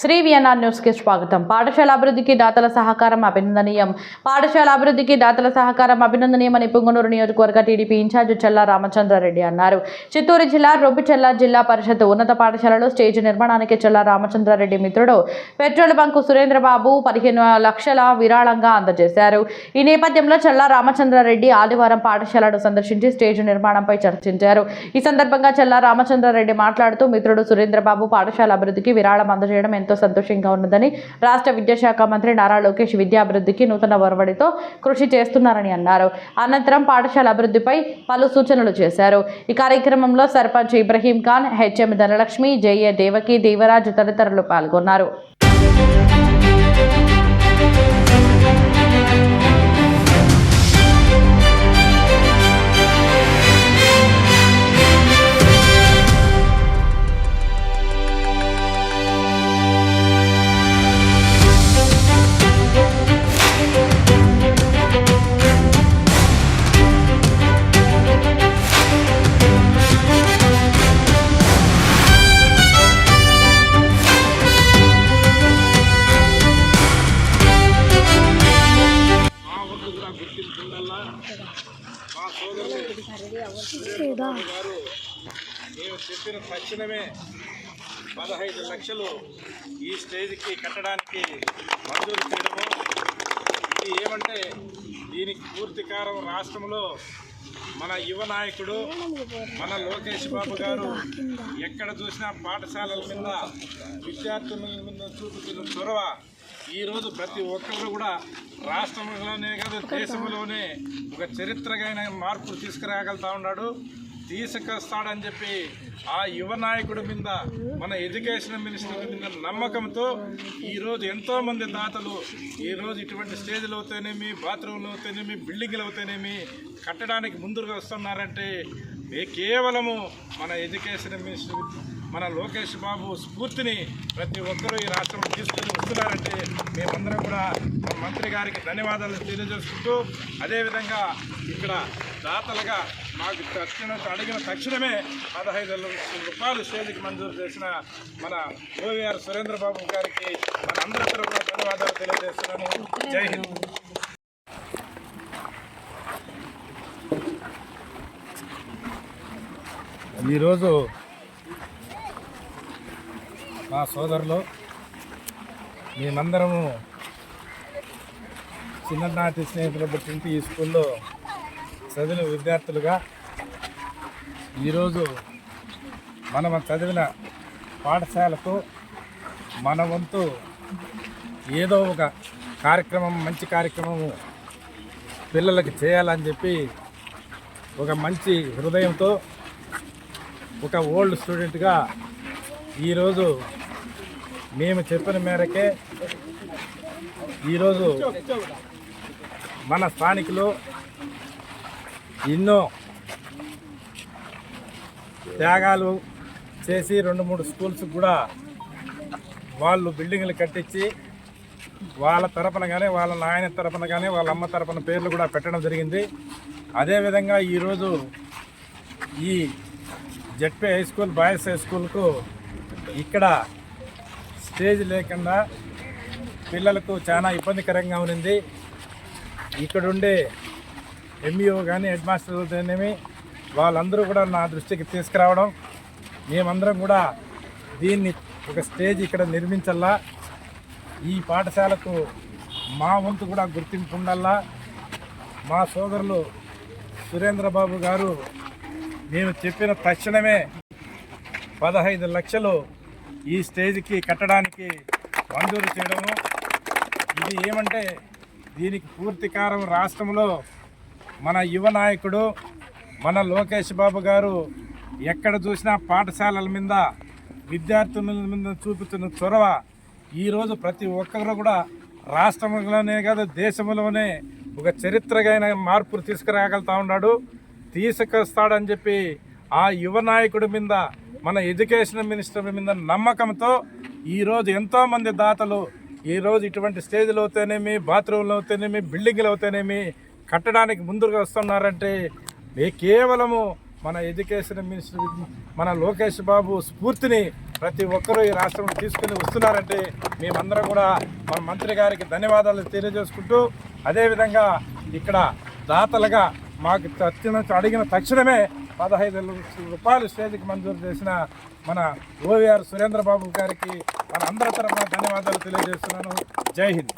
Shri VNR న్యూస్కి స్వాగతం. పాఠశాల అభివృద్ధికి దాతల సహకారం అభినందనీయం. పాఠశాల అభివృద్ధికి దాతల సహకారం అభినందనీయమని పుంగనూరు నియోజకవర్గ టీడీపీ ఇన్ఛార్జ్ చెల్లా రామచంద్రారెడ్డి అన్నారు. చిత్తూరు జిల్లా రొబ్బిచెల్ల జిల్లా పరిషత్ ఉన్నత పాఠశాలలో స్టేజ్ నిర్మాణానికి చెల్లా రామచంద్రారెడ్డి మిత్రుడు. పెట్రోల్ బంకు సురేంద్రబాబు పదిహేను లక్షల విరాళంగా అందజేశారు. ఈ నేపథ్యంలో చెల్లా రామచంద్రారెడ్డి ఆదివారం పాఠశాలను సందర్శించి స్టేజ్ నిర్మాణంపై చర్చించారు. ఈ సందర్భంగా చెల్లా రామచంద్రారెడ్డి మాట్లాడుతూ మిత్రుడు సురేంద్రబాబు పాఠశాల అభివృద్ధికి విరాళం అందజేయడం ఎంతో సంతోషంగా ఉన్నదని రాష్ట్ర విద్యాశాఖ మంత్రి నారా లోకేష్ విద్యాభివృద్ధికి నూతన ఒరవడితో కృషి చేస్తున్నారని అన్నారు. అనంతరం పాఠశాల అభివృద్ధిపై పలు సూచనలు చేశారు. ఈ కార్యక్రమంలో సర్పంచ్ ఇబ్రహీం ఖాన్ హెచ్ఎం ధనలక్ష్మి జయ దేవకి దేవరాజ్ తదితరులు పాల్గొన్నారు. వంతు మా గారు మేము చెప్పిన తక్షణమే పదహైదు లక్షలు ఈ స్టేజ్కి కట్టడానికి మంజూరు చేయడము. ఇది ఏమంటే దీనికి పూర్తికారం రాష్ట్రంలో మన యువ నాయకుడు మన లోకేష్ బాబు గారు ఎక్కడ చూసినా పాఠశాలల మీద విద్యార్థుల మీద చూపుతున్న చొరవ ఈరోజు ప్రతి ఒక్కరు కూడా రాష్ట్రంలోనే కాదు దేశంలోనే ఒక చరిత్రమైన మార్పులు తీసుకురాగలుగుతా ఉన్నాడు. తీసుకొస్తాడని చెప్పి ఆ యువ నాయకుడి మీద మన ఎడ్యుకేషన్ మినిస్టర్ మీద నమ్మకంతో ఈరోజు ఎంతోమంది దాతలు ఈరోజు ఇటువంటి స్టేజ్లు అవుతానేమి బాత్రూమ్లు అవుతానేమి బిల్డింగ్లు అవుతానేమి కట్టడానికి ముందుకు వస్తున్నారంటే కేవలము మన ఎడ్యుకేషన్ మినిస్టర్ మన లోకేష్ బాబు స్ఫూర్తిని ప్రతి ఒక్కరూ ఈ రాష్ట్రంలో తీసుకుని వస్తున్నారంటే మేమందరం కూడా మన మంత్రి గారికి ధన్యవాదాలు తెలియజేసుకుంటూ అదేవిధంగా ఇక్కడ దాతలుగా మాకు తక్షణ అడిగిన తక్షణమే పదహైదు లక్షల రూపాయలు స్టేజ్కి మంజూరు చేసిన మన ఓవీఆర్ సురేంద్రబాబు గారికి మన అందరూ కూడా ధన్యవాదాలు తెలియజేస్తున్నాను. జై హింద్. ఈరోజు మా సోదరులు మేమందరము చిన్ననాటి స్నేహితులు పుట్టింటి ఈ స్కూల్లో చదివిన విద్యార్థులుగా ఈరోజు మనం చదివిన పాఠశాలకు మన వంతు ఏదో ఒక కార్యక్రమం మంచి కార్యక్రమము పిల్లలకి చేయాలని చెప్పి ఒక మంచి హృదయంతో ఒక ఓల్డ్ స్టూడెంట్గా ఈరోజు మేము చెప్పిన మేరకే ఈరోజు మన స్థానికులు ఎన్నో త్యాగాలు చేసి రెండు మూడు స్కూల్స్ కూడా వాళ్ళు బిల్డింగ్లు కట్టించి వాళ్ళ తరపున కానీ వాళ్ళ నాయన తరపున కానీ వాళ్ళ అమ్మ తరపున పేర్లు కూడా పెట్టడం జరిగింది. అదేవిధంగా ఈరోజు ఈ ZP high school boys high స్కూల్కు ఇక్కడ స్టేజ్ లేకుండా పిల్లలకు చాలా ఇబ్బందికరంగా ఉన్నింది. ఇక్కడ ఉండే ఎంఈఓ కానీ హెడ్ మాస్టర్లతోనేమి వాళ్ళందరూ కూడా నా దృష్టికి తీసుకురావడం. మేమందరం కూడా దీన్ని ఒక స్టేజ్ ఇక్కడ నిర్మించల్లా. ఈ పాఠశాలకు మా వంతు కూడా గుర్తింపు ఉండల్లా. మా సోదరులు సురేంద్రబాబు గారు నేను చెప్పిన తక్షణమే పదహైదు లక్షలు ఈ స్టేజ్కి కట్టడానికి మంజూరు చేయడము. ఇది ఏమంటే దీనికి పూర్తికారం రాష్ట్రంలో మన యువ నాయకుడు మన లోకేష్ బాబు గారు ఎక్కడ చూసినా పాఠశాలల మీద విద్యార్థుల మీద చూపుతున్న చొరవ ఈరోజు ప్రతి ఒక్కరు కూడా రాష్ట్రంలోనే కాదు దేశంలోనే ఒక చరిత్రగైన మార్పులు తీసుకురాగలుగుతూ ఉన్నాడు. తీసుకొస్తాడని చెప్పి ఆ యువ నాయకుడి మీద మన ఎడ్యుకేషన్ మినిస్టర్ మీద నమ్మకంతో ఈరోజు ఎంతోమంది దాతలు ఈరోజు ఇటువంటి స్టేజ్లు అవుతేనేమి బాత్రూమ్లు అవుతేనేమి బిల్డింగ్లు అవుతేనేమి కట్టడానికి ముందుగా వస్తున్నారంటే కేవలము మన ఎడ్యుకేషన్ మినిస్టర్ మన లోకేష్ బాబు స్ఫూర్తిని ప్రతి ఒక్కరూ ఈ రాష్ట్రం తీసుకుని వస్తున్నారంటే మేమందరం కూడా మన మంత్రి గారికి ధన్యవాదాలు తెలియజేసుకుంటూ అదేవిధంగా ఇక్కడ దాతలుగా మాకు తక్షణ అడిగిన తక్షణమే పదహైదు రూపాయలు స్టేజ్కి మంజూరు చేసిన మన ఓవీఆర్ సురేంద్ర బాబు గారికి మన అందరి తరఫున ధన్యవాదాలు తెలియజేస్తున్నాను. జై హింద్.